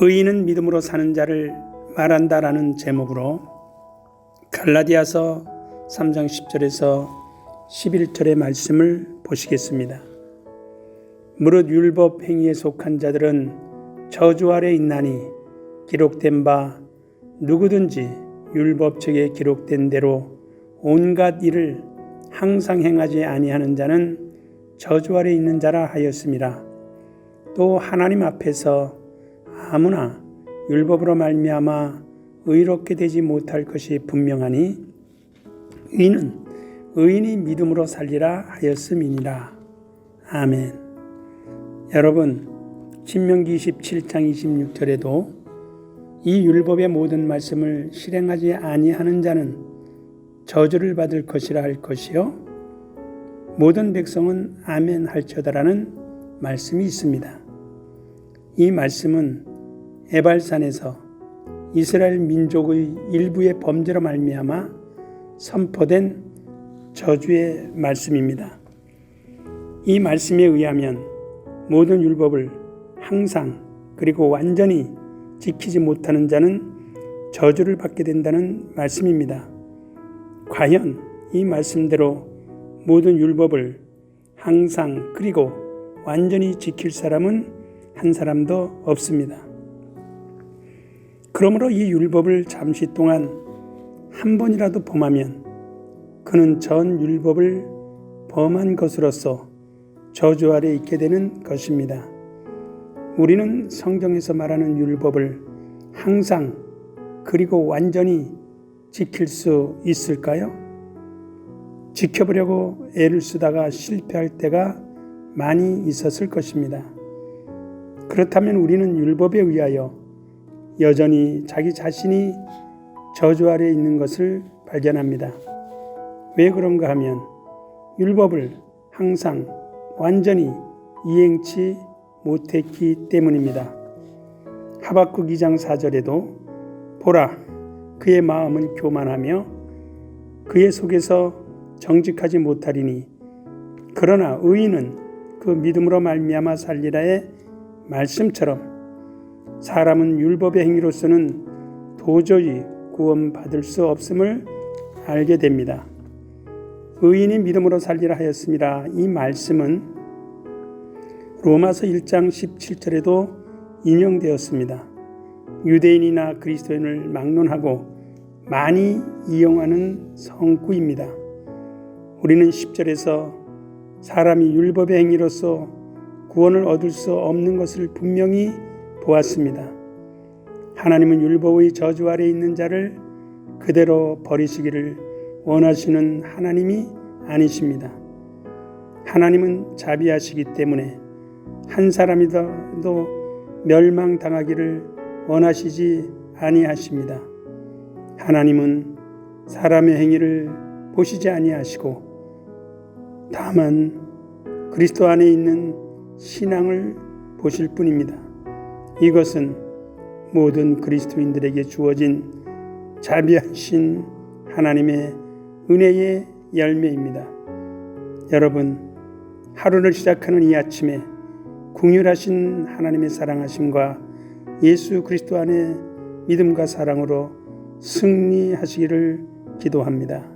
의인은 믿음으로 사는 자를 말한다라는 제목으로 갈라디아서 3장 10절에서 11절의 말씀을 보시겠습니다. 무릇 율법 행위에 속한 자들은 저주 아래 있나니 기록된 바 누구든지 율법책에 기록된 대로 온갖 일을 항상 행하지 아니하는 자는 저주 아래 있는 자라 하였습니다. 또 하나님 앞에서 아무나 율법으로 말미암아 의롭게 되지 못할 것이 분명하니 이는 의인이 믿음으로 살리라 하였음이니라. 아멘. 여러분, 신명기 27장 26절에도 이 율법의 모든 말씀을 실행하지 아니하는 자는 저주를 받을 것이라 할 것이요 모든 백성은 아멘 할지어다라는 말씀이 있습니다. 이 말씀은 에발산에서 이스라엘 민족의 일부의 범죄로 말미암아 선포된 저주의 말씀입니다. 이 말씀에 의하면 모든 율법을 항상 그리고 완전히 지키지 못하는 자는 저주를 받게 된다는 말씀입니다. 과연 이 말씀대로 모든 율법을 항상 그리고 완전히 지킬 사람은 한 사람도 없습니다. 그러므로 이 율법을 잠시 동안 한 번이라도 범하면 그는 전 율법을 범한 것으로서 저주 아래 있게 되는 것입니다. 우리는 성경에서 말하는 율법을 항상 그리고 완전히 지킬 수 있을까요? 지켜보려고 애를 쓰다가 실패할 때가 많이 있었을 것입니다. 그렇다면 우리는 율법에 의하여 여전히 자기 자신이 저주 아래 있는 것을 발견합니다. 왜 그런가 하면 율법을 항상 완전히 이행치 못했기 때문입니다. 하박국 2장 4절에도 보라 그의 마음은 교만하며 그의 속에서 정직하지 못하리니 그러나 의인은 그 믿음으로 말미암아 살리라의 말씀처럼 사람은 율법의 행위로서는 도저히 구원받을 수 없음을 알게 됩니다. 의인이 믿음으로 살리라 하였습니다. 이 말씀은 로마서 1장 17절에도 인용되었습니다. 유대인이나 그리스도인을 막론하고 많이 이용하는 성구입니다. 우리는 10절에서 사람이 율법의 행위로서 구원을 얻을 수 없는 것을 분명히 보았습니다. 하나님은 율법의 저주 아래 있는 자를 그대로 버리시기를 원하시는 하나님이 아니십니다. 하나님은 자비하시기 때문에 한 사람이라도 멸망당하기를 원하시지 아니하십니다. 하나님은 사람의 행위를 보시지 아니하시고 다만 그리스도 안에 있는 신앙을 보실 뿐입니다. 이것은 모든 그리스도인들에게 주어진 자비하신 하나님의 은혜의 열매입니다. 여러분, 하루를 시작하는 이 아침에 궁휼하신 하나님의 사랑하심과 예수 그리스도 안의 믿음과 사랑으로 승리하시기를 기도합니다.